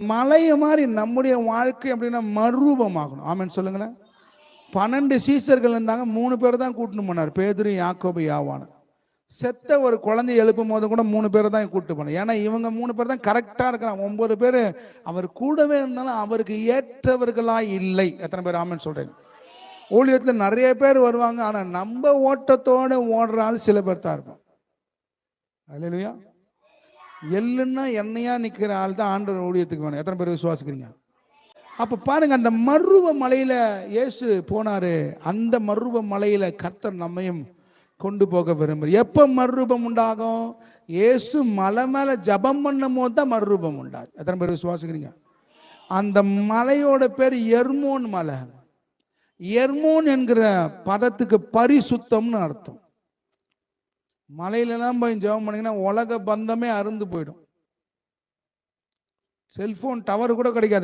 மலையை மாதிரி நம்முடைய வாழ்க்கை அப்படின்னா மறுரூபமாகணும். ஆமென் சொல்லுங்களேன். பன்னெண்டு சீசர்கள் இருந்தாங்க மூணு பேர் தான் கூட்டின்னு போனார். பேதுரு யாக்கோபு யாவான. செத்த ஒரு குழந்தை எழுப்பும் போது கூட மூணு பேர் தான் கூட்டு போனார். ஏன்னா இவங்க மூணு பேர் தான் கரெக்டாக இருக்கிறாங்க. ஒன்பது பேர் அவர் கூடவே இருந்தாலும் அவருக்கு ஏற்றவர்களா இல்லை. எத்தனை பேர்? ஆமென் சொல்கிறேன் ஊழியத்தில் நிறைய பேர் வருவாங்க ஆனால் நம்ம ஓட்டத்தோடு ஓடுற ஆள் சில பேர் தான் இருப்போம் அல்லையா எள்ளுன்னா எண்ணெயா நிக்கிற ஆள் தான் ஆண்டவர் ஊழியத்துக்கு வேணும். எத்தனை பேர் விசுவாசிக்கிறீங்க? அப்ப பாருங்க அந்த மருவ மலையில இயேசு போனாரு. அந்த மருவ மலையில கர்த்தர் நம்மையும் கொண்டு போக விரும்புறார். எப்ப மறுரூபம் உண்டாகும்? இயேசு மலை மேல ஜபம் பண்ணும் போது தான் மறுரூபம் உண்டாகும் எத்தனை பேர் விசுவாசிக்கிறீங்க? அந்த மலையோட பேர் எர்மோன் மலை. எர்மோன் என்கிற பதத்துக்கு பரிசுத்தம்னு அர்த்தம். மலையிலலாம் போய் ஜெபம் பண்ணிங்கன்னா உலக பந்தமே அருந்து போயிடும். செல்போன் டவர் கூட கிடைக்காது.